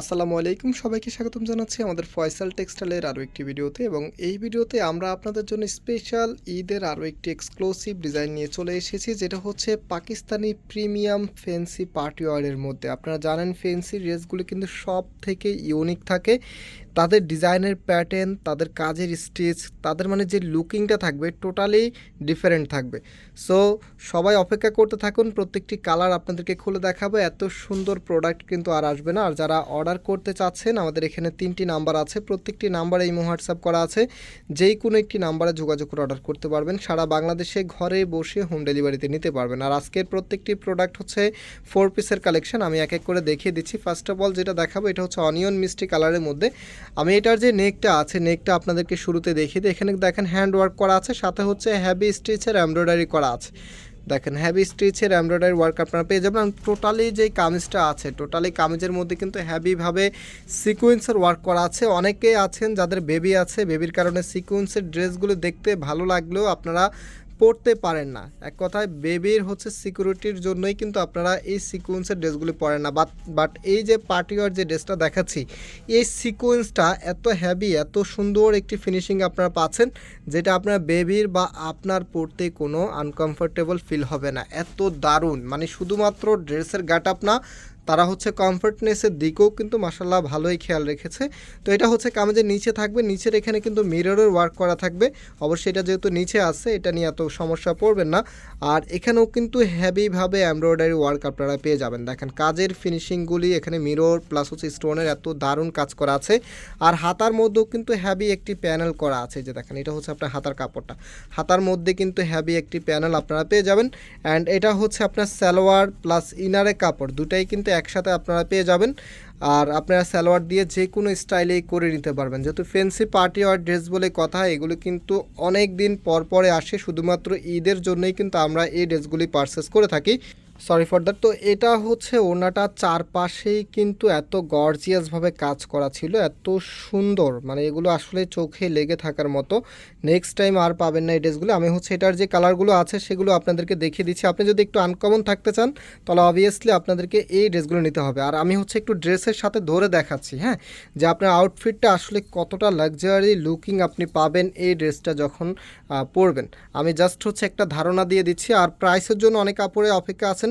আসসালামু আলাইকুম। সবাইকে স্বাগতম জানাচ্ছি আমাদের ফয়সাল টেক্সটাইলের আরও একটি ভিডিওতে এবং এই ভিডিওতে আমরা আপনাদের জন্য স্পেশাল ঈদের আরও একটি এক্সক্লুসিভ ডিজাইন নিয়ে চলে এসেছি, যেটা হচ্ছে পাকিস্তানি প্রিমিয়াম ফেন্সি পার্টি ওয়ারের মধ্যে। আপনারা জানেন ফেন্সি ড্রেসগুলো কিন্তু সব থেকে ইউনিক থাকে। তাদের ডিজাইনের প্যাটার্ন তাদের কাজের স্টিচ তাদের মানে যে লুকিংটা থাকবে টোটালি ডিফারেন্ট থাকবে। সো সবাই অপেক্ষা করতে থাকুন, প্রত্যেকটি কালার আপনাদেরকে খুলে দেখাবো। এত সুন্দর প্রোডাক্ট কিন্তু আর আসবে না। আর যারা অর্ডার করতে চাচ্ছেন, আমাদের এখানে তিনটি নাম্বার আছে। প্রত্যেকটি নাম্বারে এই হোয়াটসঅ্যাপ করা আছে। যেই কোনো একটি নাম্বারে যোগাযোগ করে অর্ডার করতে পারবেন। সারা বাংলাদেশে ঘরে বসে হোম ডেলিভারিতে নিতে পারবেন। আর আজকের প্রত্যেকটি প্রোডাক্ট হচ্ছে ফোর পিসের কালেকশন আমি এক এক করে দেখিয়ে দিচ্ছি। ফার্স্ট অফ অল যেটা দেখাবো, এটা হচ্ছে অনিয়ন মিষ্টি কালারের মধ্যে আমি এটার যে নেকটা আছে, নেকটা আপনাদেরকে শুরুতে দেখিয়ে দিই। এখানে দেখেন হ্যান্ড ওয়ার্ক করা আছে, সাথে হচ্ছে হ্যাভি স্টিচের এমব্রয়ডারি করা আছে। দেখেন হ্যাভি স্টিচের এমব্রয়ডারি ওয়ার্ক আপনারা পেয়ে যাবেন। টোটালি যে কামিজটা আছে টোটালি কামিজের মধ্যে কিন্তু হ্যাভিভাবে সিকোয়েন্সের ওয়ার্ক করা আছে। অনেকেই আছেন যাদের বেবি আছে বেবির কারণে সিকোয়েন্সের ড্রেসগুলো দেখতে ভালো লাগলেও আপনারা পরতে পারেন না। এক কথায়, বেবির হচ্ছে সিকিউরিটির জন্যই কিন্তু আপনারা এই সিকোয়েন্সের ড্রেসগুলি পরেন না। বাট বাট এই যে পার্টিওয়ার যে ড্রেসটা দেখাচ্ছি, এই সিকোয়েন্সটা এত হ্যাভি এত সুন্দর একটি ফিনিশিং আপনারা পাচ্ছেন, যেটা আপনার বেবির বা আপনার পরতে কোনো আনকমফোর্টেবল ফিল হবে না। এত দারুণ। মানে শুধুমাত্র ড্রেসের গাট আপ না তারা হচ্ছে কমফর্টনেসের দিকেও কিন্তু মাসাল্লাহ ভালোই খেয়াল রেখেছে। তো এটা হচ্ছে কামেজের নিচে থাকবে। নিচের এখানে কিন্তু মিররের ওয়ার্ক করা থাকবে। অবশ্যই এটা যেহেতু নিচে আছে, এটা নিয়ে এত সমস্যা পড়বেন না। আর এখানেও কিন্তু হ্যাভিভাবে এমব্রয়ডারি ওয়ার্ক আপনারা পেয়ে যাবেন। দেখেন কাজের ফিনিশিংগুলি এখানে মিরর প্লাস হচ্ছে স্টোনের এত দারুণ কাজ করা আছে। আর হাতার মধ্যেও কিন্তু হ্যাভি একটি প্যানেল করা আছে। যে দেখেন, এটা হচ্ছে আপনার হাতার কাপড়টা। হাতার মধ্যে কিন্তু হ্যাভি একটি প্যানেল আপনারা পেয়ে যাবেন। অ্যান্ড এটা হচ্ছে আপনার সালোয়ার প্লাস ইনারে কাপড়। দুটাই কিন্তু একসাথে আপনারা পেয়ে যাবেন। আর আপনারা সালোয়ার দিয়ে যে কোনো স্টাইলেই করে নিতে পারবেন। যেহেতু ফ্যান্সি পার্টি ওয়ার ড্রেস বলে কথা, এগুলো কিন্তু অনেক দিন পর পরে আসে। শুধুমাত্র ঈদের জন্যই কিন্তু আমরা এই ড্রেসগুলি পারচেস করে থাকি। সরি ফর দ্যাট তো এটা হচ্ছে ওনাটা চারপাশেই কিন্তু এত গর্জিয়াসভাবে কাজ করা ছিল, এত সুন্দর। মানে এগুলো আসলে চোখে লেগে থাকার মতো। নেক্সট টাইম আর পাবেন না এই ড্রেসগুলো আমি হচ্ছে এটার যে কালারগুলো আছে সেগুলো আপনাদেরকে দেখিয়ে দিচ্ছি। আপনি যদি একটু আনকমন থাকতে চান, তাহলে অবভিয়াসলি আপনাদেরকে এই ড্রেসগুলো নিতে হবে। আর আমি হচ্ছে একটু ড্রেসের সাথে ধরে দেখাচ্ছি হ্যাঁ? যে আপনার আউটফিটটা আসলে কতটা লাক্সারি লুকিং আপনি পাবেন এই ড্রেসটা যখন পরবেন। আমি জাস্ট হচ্ছে একটা ধারণা দিয়ে দিচ্ছি। আর প্রাইসের জন্য অনেক কাপড়ে অপেক্ষা আছেন।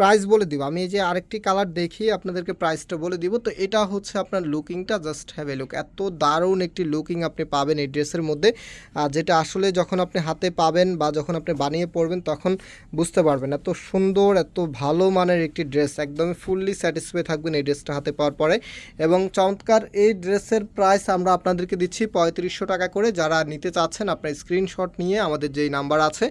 প্রাইস বলে দিব। আমি এই যে আরেকটি কালার দেখিয়ে আপনাদেরকে প্রাইসটা বলে দিব। তো এটা হচ্ছে আপনার লুকিংটা জাস্ট হ্যাভ এ লুক এত দারুণ একটি লুকিং আপনি পাবেন এই ড্রেসের মধ্যে। যেটা আসলে যখন আপনি হাতে পাবেন বা যখন আপনি বানিয়ে পড়বেন তখন বুঝতে পারবেন এত সুন্দর, এত ভালো মানের একটি ড্রেস একদমই ফুললি স্যাটিসফাই থাকবেন এই ড্রেসটা হাতে পাওয়ার পরে। এবং চমৎকার এই ড্রেসের প্রাইস আমরা আপনাদেরকে দিচ্ছি পঁয়ত্রিশশো টাকা করে। যারা নিতে চাচ্ছেন, আপনার স্ক্রিনশট নিয়ে আমাদের যেই নাম্বার আছে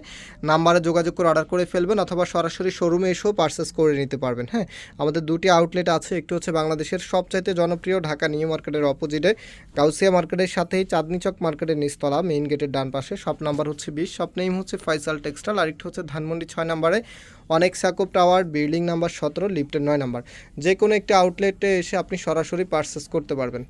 নাম্বারে যোগাযোগ করে অর্ডার করে ফেলবেন অথবা সরাসরি শোরুমে এসেও পারচেস করে নিতে পারবেন হ্যাঁ? আমাদের দুটি আউটলেট আছে, একটি হচ্ছে বাংলাদেশের সবচাইতে জনপ্রিয় ঢাকা নিউ মার্কেটের অপোজিটে গাউসিয়া মার্কেটের সাথেই চাঁদনিচক মার্কেটের নিচতলা মেইন গেটের ডান পাশে শপ নাম্বার হচ্ছে বিশ শপ নেম হচ্ছে ফাইসাল টেক্সটাইল আরেকটি হচ্ছে ধানমন্ডি ছয় নাম্বারে। অনেক সাকুব টাওয়ার, বিল্ডিং নাম্বার সতেরো, লিফটের নয় নাম্বার। যে কোনো একটি আউটলেটে এসে আপনি সরাসরি পারচেস করতে পারবেন।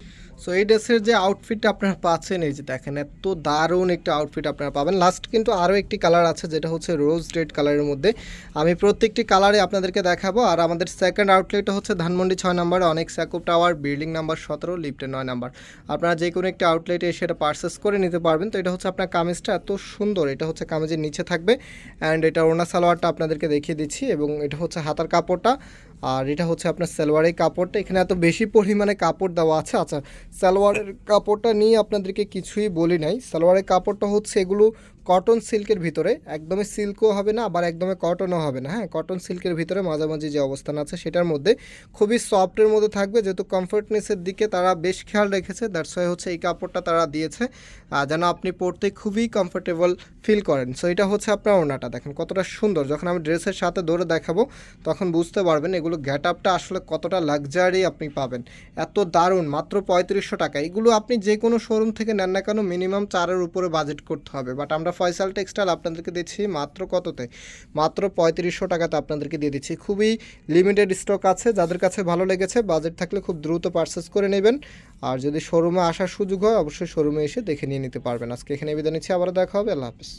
সো এই ড্রেসের যে আউটফিট আপনারা পাচ্ছেন, এই যে দেখেন, এত দারুণ একটা আউটফিট আপনারা পাবেন। লাস্ট কিন্তু আরও একটি কালার আছে, যেটা হচ্ছে রোজ রেড কালারের মধ্যে। আমি প্রত্যেকটি কালারে আপনাদেরকে দেখাবো। আর আমাদের সেকেন্ড আউটলেটটা হচ্ছে ধানমন্ডি ছয় নাম্বার, অনেক সাকুব টাওয়ার, বিল্ডিং নাম্বার সতেরো, লিফটের নয় নাম্বার। আপনারা যে কোনো একটি আউটলেটে এসে এটা পারচেস করে নিতে পারবেন। তো এটা হচ্ছে আপনার কামিজটা এত সুন্দর, এটা হচ্ছে কামিজের নিচে থাকবে। অ্যান্ড এটা ওনা সালোয়ারটা আপনাদেরকে দেখিয়ে দিচ্ছি এবং এটা হচ্ছে হাতার কাপড়টা। আর এটা হচ্ছে আপনার সালোয়ারের কাপড়টা। এখানে এত বেশি পরিমাণে কাপড় দেওয়া আছে। আচ্ছা সালোয়ারের কাপড়টা নিয়ে আপনাদেরকে কিছুই বলি নাই। সালোয়ারের কাপড়টা হচ্ছে এগুলো কটন সিল্কের ভিতরে। একদমই সিল্কও হবে না, আবার একদমই কটনও হবে না। হ্যাঁ কটন সিল্কের ভিতরে মাঝামাঝি যে অবস্থান আছে, সেটার মধ্যে খুবই সফটের মধ্যে থাকবে। যেহেতু কমফর্টনেসের দিকে তারা বেশ খেয়াল রেখেছে দ্যাটস ওয়াই হচ্ছে এই কাপড়টা তারা দিয়েছে। যেন আপনি পরতে খুবই কমফোর্টেবল ফিল করেন। সো এটা হচ্ছে আপনার ওনাটা দেখেন কতটা সুন্দর। যখন আমি ড্রেসের সাথে ধরে দেখাবো, তখন বুঝতে পারবেন এগুলো গ্যাট আপটা আসলে কতটা লাক্সারি আপনি পাবেন? এত দারুণ, মাত্র পঁয়ত্রিশশো টাকা। এগুলো আপনি যে কোনো শোরুম থেকে নেন না কেন, মিনিমাম চারের উপরে বাজেট করতে হবে। বাট আমরা ফয়সাল টেক্সটাইল আপনাদেরকে দিচ্ছি মাত্র কততে? মাত্র পঁয়ত্রিশশো টাকাতে আপনাদেরকে দিয়ে দিচ্ছি। খুবই লিমিটেড স্টক আছে, যাদের কাছে ভালো লেগেছে, বাজেট থাকলে খুব দ্রুত পারচেস করে নেবেন। আর যদি শোরুমে আসার সুযোগ হয়, অবশ্যই শোরুমে এসে দেখে নিয়ে নিতে পারবেন। আজকে এখানে বিদায় নিচ্ছি আবার দেখা হবে, আল্লাহ হাফিজ।